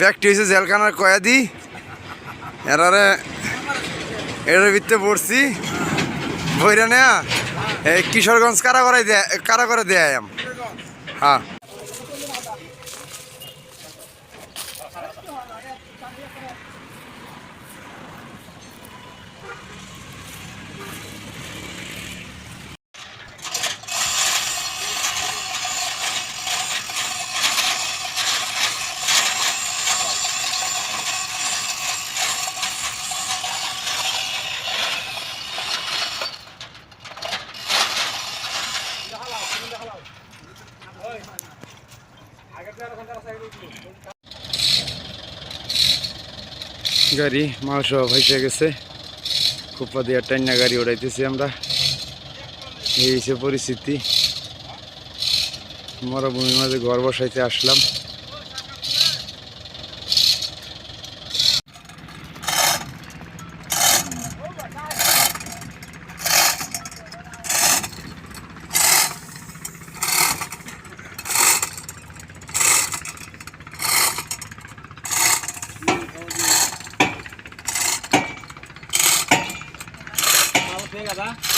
ব্যাগটি হয়েছে জেলখানার কয়াদি। এরারে এর ভিতরে পড়ছি। বইরা নেয়া, এই কারা করে দেয় কারা করে আম হ্যাঁ। গাড়ি, মাল সহ ভাইসে গেছে। খুপা দিয়ে টাইনা গাড়ি উড়াইতেছি আমরা। এই পরিস্থিতি। মরুভূমির মাঝে ঘর বসাইতে আসলাম। 个啥？